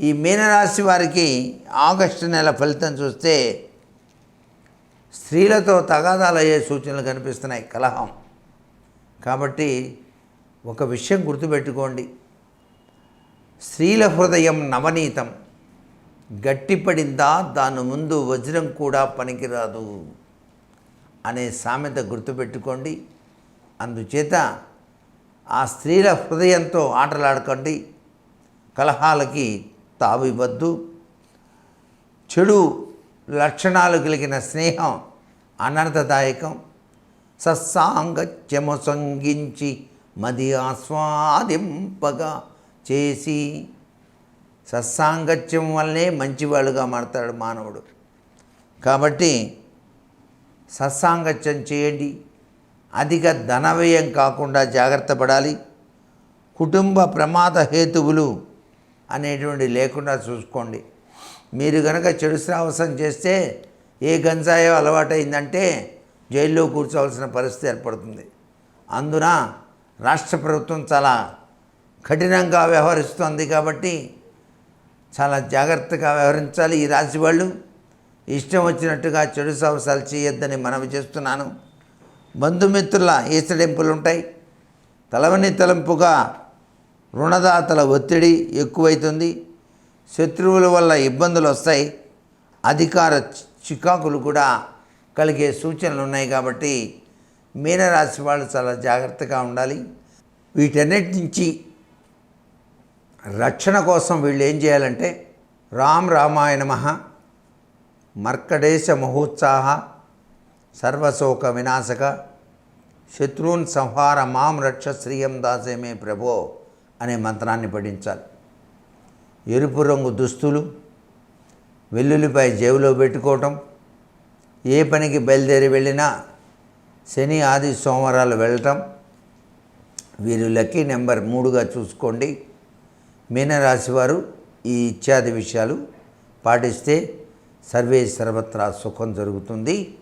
ఈ మీనరాశి వారికి ఆగస్టు నెల ఫలితం చూస్తే స్త్రీలతో తగాదాలు అయ్యే సూచనలు కనిపిస్తున్నాయి. కలహం. కాబట్టి ఒక విషయం గుర్తుపెట్టుకోండి. స్త్రీల హృదయం నవనీతం. గట్టిపడిందా? దాని ముందు వజ్రం కూడా పనికిరాదు అనే సామెత గుర్తుపెట్టుకోండి. అందుచేత ఆ స్త్రీల హృదయంతో ఆటలాడకండి. కలహాలకి తావివద్దు చెడు లక్షణాలు కలిగిన స్నేహం అనర్థదాయకం సత్సాంగత్యము సంగించి మది ఆస్వాదింపగా చేసి సత్సాంగత్యం వల్లనే మంచివాళ్ళుగా మారతాడు మానవుడు. కాబట్టి సత్సాంగత్యం చేయండి. అధిక ధన వ్యయం కాకుండా జాగ్రత్త పడాలి. కుటుంబ ప్రమాద హేతువులు అనేటువంటి లేకుండా చూసుకోండి. మీరు కనుక చెడు శ్రావసం చేస్తే ఏ గంజాయో అలవాటైందంటే జైల్లో కూర్చోవలసిన పరిస్థితి ఏర్పడుతుంది. అందున రాష్ట్ర ప్రభుత్వం చాలా కఠినంగా వ్యవహరిస్తుంది కాబట్టి చాలా జాగ్రత్తగా వ్యవహరించాలి. ఈ రాశి వాళ్ళు ఇష్టం వచ్చినట్టుగా చెడు సాహసాలు చేయొద్దని మనవి చేస్తున్నాను. బంధుమిత్రుల ఈసడింపులు ఉంటాయి తలవని తలంపుగా రుణదాతల ఒత్తిడి ఎక్కువైతుంది. శత్రువుల వల్ల ఇబ్బందులు వస్తాయి. అధికార చికాకులు కూడా కలిగే సూచనలు ఉన్నాయి కాబట్టి మీనరాశి వాళ్ళు చాలా జాగ్రత్తగా ఉండాలి. వీటన్నిటి నుంచి రక్షణ కోసం వీళ్ళు ఏం చేయాలంటే రామ్ రామాయణ మర్కడేశ మహోత్సాహ సర్వశోక వినాశక శత్రువున్ సంహార మాం రక్ష శ్రీయం దాసేమే ప్రభో అనే మంత్రాన్ని పఠించాలి. ఎరుపు రంగు దుస్తులు వెల్లుల్లిపై జేబులో పెట్టుకోవటం ఏ పనికి బయలుదేరి వెళ్ళినా శని ఆది సోమవారాలు వెళ్ళటం. వీరు లక్కీ నెంబర్ మూడుగా చూసుకోండి. మీనరాశి వారు ఈ ఇత్యాది విషయాలు పాటిస్తే సర్వే సర్వత్రా సుఖం జరుగుతుంది.